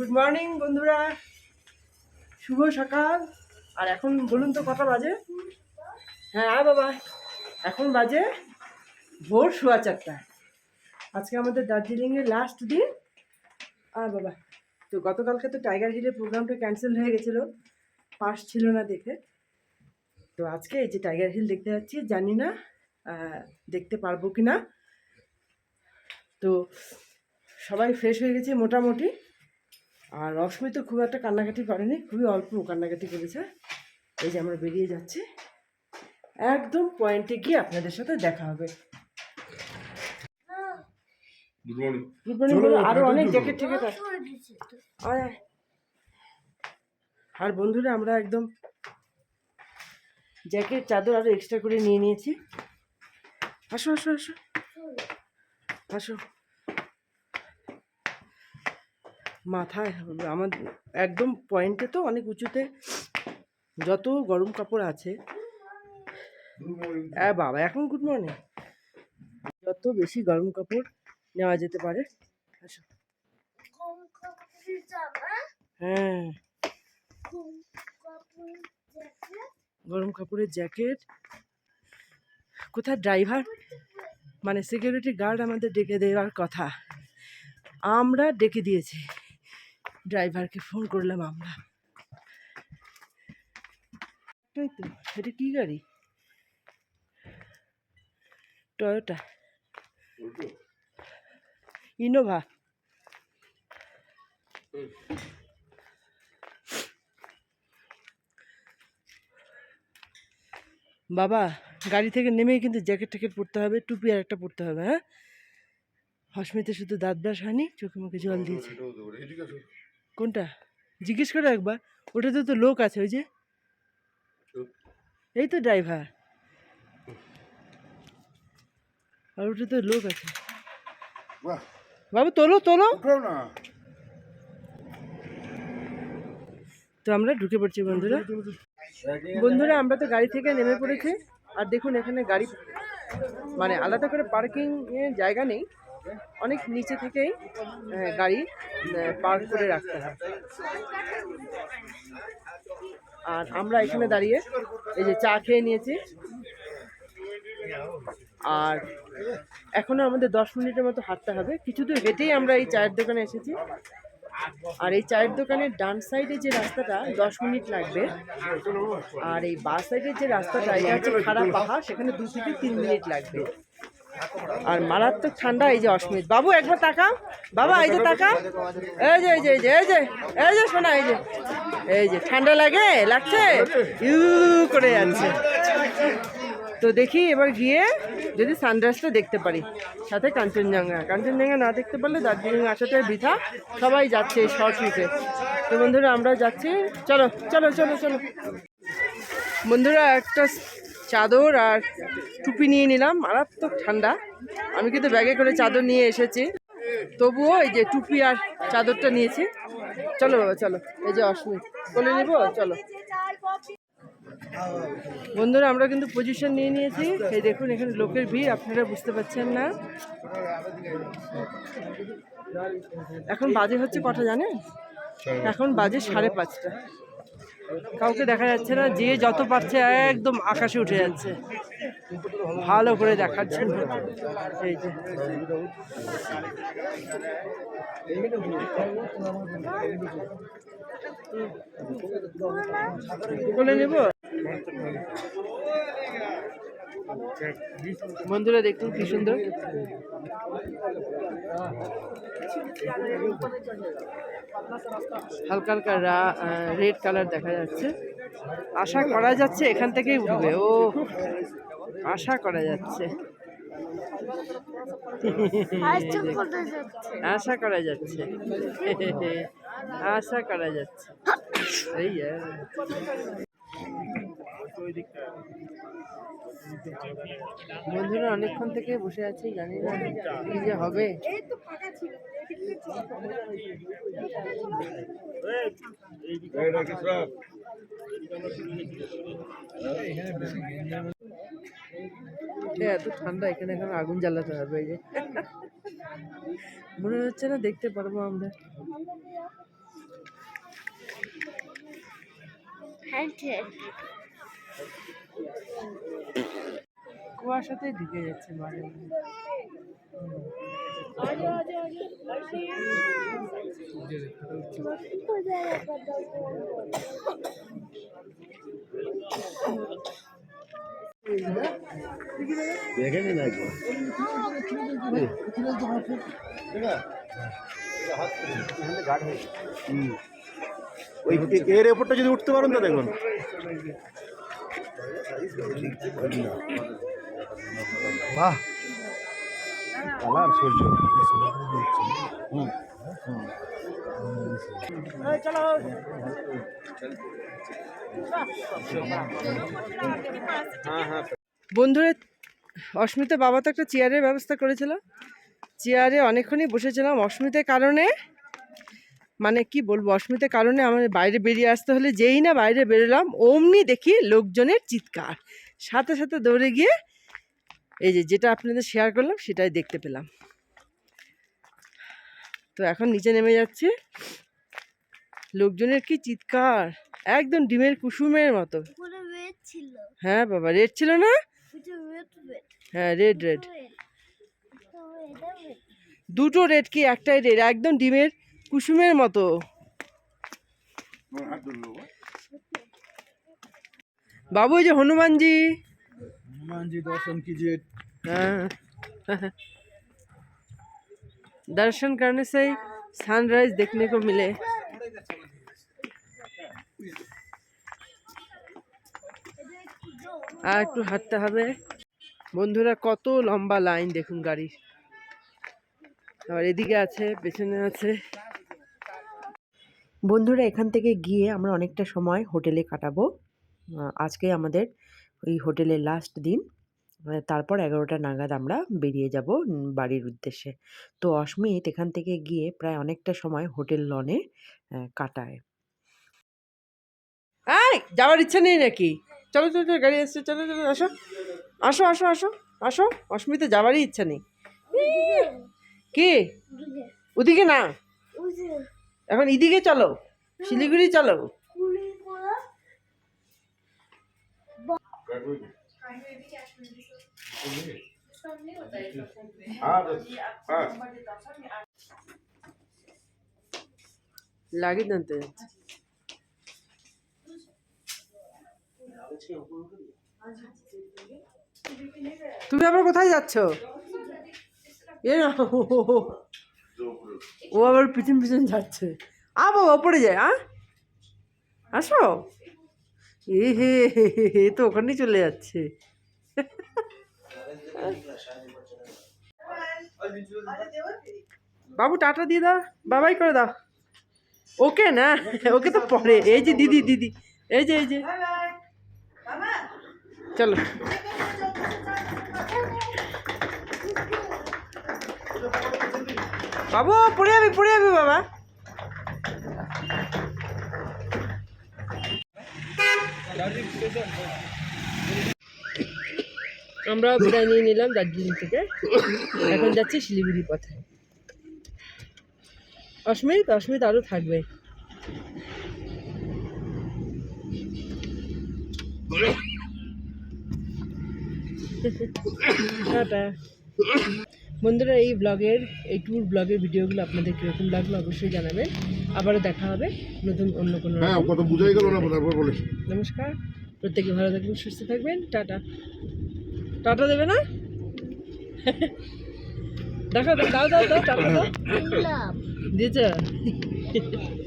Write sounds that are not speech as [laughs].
Good morning বন্ধুরা। শুভ সকাল। আর এখন বলুন তো, কটা বাজে? হ্যাঁ বাবা। এখন বাজে ভোর সোয়া চারটা। আজকে আমাদের দার্জিলিংয়ের লাস্ট দিন। আর বাবা। তো গতকালকে তো টাইগার হিলের প্রোগ্রামটা ক্যান্সেল হয়ে গেছিল। পাস ছিল না দেখে। তো আজকে এই যে টাইগার হিল দেখতে যাচ্ছি, জানি না দেখতে পারব কি না তো সবাই ফ্রেশ হয়ে গেছে মোটামুটি। আর রশ্মি তো খুব একটা কান্নাকাটি করেনি খুবই অল্প কান্নাকাটি করেছে। এই যে আমরা বেরিয়ে যাচ্ছি। একদম পয়েন্টে গিয়ে আপনাদের সাথে দেখা হবে। গুড মর্নিং গুড মর্নিং চলো, আরও অনেক জ্যাকেট ট্যাকেট। আর বন্ধুরা আমরা একদম জ্যাকেট চাদর আরও এক্সট্রা করে নিয়ে নিয়েছি। আসো আসো আসো। আসো। মাথায় আমার একদম পয়েন্টে তো অনেক উঁচুতে যত গরম কাপড় আছে। হ্যাঁ বাবা, এখন গুড মর্নিং যত বেশি গরম কাপড় নেওয়া যেতে পারে, আসো। হ্যাঁ। গরম কাপড়ের জ্যাকেট কোথায় ড্রাইভার মানে সিকিউরিটি গার্ড আমাদের ডেকে দেওয়ার কথা। আমরা ডেকে দিয়েছি। ড্রাইভারকে ফোন করলাম আমরা। এটাই তো এটা কি গাড়ি? টয়োটা ইনোভা বাবা গাড়ি থেকে নেমে কিন্তু জ্যাকেট ট্যাকেট পরতে হবে টুপি আর একটা পরতে হবে হ্যাঁ? হসমিতে শুধু দাঁত ব্রাশ হয়নি চোখে মুখে জল দিয়েছে। কোনটা? জিজ্ঞেস করে একবার। ওটাতে তো লোক আছে ওই যে। এই তো ড্রাইভার আর ওটা তো লোক আছে। বাবু তোলো তোলো। না। তো আমরা ঢুকে পড়ছি বন্ধুরা। বন্ধুরা আমরা তো গাড়ি থেকে নেমে পড়েছি। আর দেখুন এখানে গাড়ি মানে আলাদা করে পার্কিং এর জায়গা নেই। অনেক নিচে থেকেই গাড়ি পার্ক করে রাখতে হয়। আর আমরা এখানে দাঁড়িয়ে এই যে চা খেয়ে নিয়েছি। আর এখনও আমাদের দশ মিনিটের মতো হাঁটতে হবে। কিছু দূর হেঁটেই আমরা এই চায়ের দোকানে এসেছি। আর এই চায়ের দোকানের ডান সাইডে যে রাস্তাটা, দশ মিনিট লাগবে। আর এই বাঁ সাইডের যে রাস্তাটা, এটা হচ্ছে খারাপ পাহাড়, সেখানে দু থেকে তিন মিনিট লাগবে। আর মারাত্মক ঠান্ডা, এই যে অস্মিত। বাবু, একবার তাকাও। বাবা, এই যে তাকাও। এই যে এই যে এই যে এই যে এই যে শোনা এই যে। এই যে, ঠান্ডা লাগে, লাগছে? ইউ করে যাচ্ছে। তো দেখি এবার গিয়ে যদি সানরাইজটা দেখতে পারি। সাথে কাঞ্চনজঙ্ঘা। কাঞ্চনজঙ্ঘা না দেখতে পারলে দার্জিলিং আসাটাই বৃথা। সবাই যাচ্ছে এই শর্ট ট্রিপে তো বন্ধুরা, আমরা যাচ্ছি। চলো চলো চলো চলো। বন্ধুরা, একটা চাদর আর টুপি নিয়ে নিলাম মারাত্মক ঠান্ডা। আমি কিন্তু ব্যাগে করে চাদর নিয়ে এসেছি। তবুও এই যে টুপি আর চাদরটা নিয়েছি। চলো বাবা চলো। এই যে অস্মিত বলে নিবো? চলো। বন্ধুরা আমরা কিন্তু পজিশন নিয়ে নিয়েছি। এই দেখুন এখানে লোকের ভিড় আপনারা বুঝতে পারছেন না। এখন বাজে হচ্ছে কটা জানেন? এখন বাজে সাড়ে পাঁচটা। কাউকে দেখা যাচ্ছে না, যে যত পারছে একদম আকাশে উঠে যাচ্ছে। ভালো করে যে। বলে নেব? বন্ধুরা, দেখুন কি সুন্দর। হালকা হালকা রেড কালার দেখা যাচ্ছে। আশা করা যাচ্ছে এখান থেকেই উঠবে। ও, আশা করা যাচ্ছে। আশা করা যাচ্ছে। আশা করা যাচ্ছে। এই। বন্ধুরা অনেকক্ষণ থেকে বসে আছি জানি না কি যে হবে। এত ঠান্ডা এখানে এখন আগুন জ্বালাতে হবে এই যে। মনে হচ্ছে না দেখতে পারব আমরা। হ্যাঁ কুয়াশাতে ঢুকে যাচ্ছে মাঝে মাঝে। ওই এর ওপরটা যদি উঠতে পারেন তো দেখুন। বন্ধুরা অস্মিতা বাবা তো একটা চেয়ারের ব্যবস্থা করেছিল। চেয়ারে অনেকক্ষণই বসেছিলাম। অস্মিতার কারণে মানে কি বলব অস্মিতার কারণে আমার বাইরে বেরিয়ে আসতে হলে যেই না বাইরে বেরোলাম অমনি দেখি লোকজনের চিৎকার। সাথে সাথে দৌড়ে গিয়ে এই যে যেটা আপনাদের শেয়ার করলাম সেটাই দেখতে পেলাম। তো এখন নিচে নেমে যাচ্ছে। লোকজনের কি চিৎকার? একদম ডিমের কুসুমের মতো। হ্যাঁ বাবা রেড ছিল না? হ্যাঁ রেড রেড দুটো রেড কি? একটাই রেড একদম ডিমের কুসুমের মতো আমার হাত ধরলো বাবু এই যে হনুমানজি हनुमान जी दर्शन कीजिए हाँ दर्शन करने से सनराइज देखने को मिले আর একটু হাঁটতে হবে বন্ধুরা কত লম্বা লাইন দেখুন গাড়ির আবার এদিকে আছে পেছনে আছে বন্ধুরা এখান থেকে গিয়ে আমরা অনেকটা সময় হোটেলে কাটাবো। আজকে আমাদের ওই হোটেলের লাস্ট দিন। তারপর এগারোটা নাগাদ আমরা বেরিয়ে যাব বাড়ির উদ্দেশ্যে। তো অস্মিত এখান থেকে গিয়ে প্রায় অনেকটা সময় হোটেল লনে কাটায়। যাওয়ার ইচ্ছা নেই নাকি? চলো চলো চলো গাড়ি আসছে চলো চলো আসো। আসো আসো আসো আসো। অস্মিতা যাওয়ারই ইচ্ছা নেই। কি? ওদিকে না? এখন এদিকে চলো শিলিগুড়ি চলো। লাগে জানতে তুমি আবার কোথায় যাচ্ছ? এ না, ও আবার পিছন পিছন যাচ্ছে। আ বাবা পড়ে যায় আ? আসো। এ হে হে, তো ওখানেই চলে যাচ্ছে। বাবু টাটা দিয়ে দাও বাবাই করে দাও। ওকে না ওকে তো পরে। এই যে দিদি দিদি এই যে এই যে। চলো। বাবু, পড়ে যাবি পড়ে যাবি বাবা। আমরা বিদায় নিয়ে নিলাম দার্জিলিং থেকে। এখন যাচ্ছি শিলিগুড়ি পথে। অস্মিত অস্মিত আরও থাকবে। টাটা। বন্ধুরা এই ব্লগের এই ট্যুর ব্লগের ভিডিওগুলো আপনাদের কীরকম লাগল অবশ্যই জানাবেন। আবারও দেখা হবে নতুন অন্য কোনো হ্যাঁ। কত বুঝাই গেল না তারপর বলে নমস্কার। প্রত্যেকে ভালো থাকবেন সুস্থ থাকবেন। টাটা। টাটা দেবে না? [laughs] দেখা দাও দাও দাও টাটা দাও। দিলাম দিয়েছে? [laughs]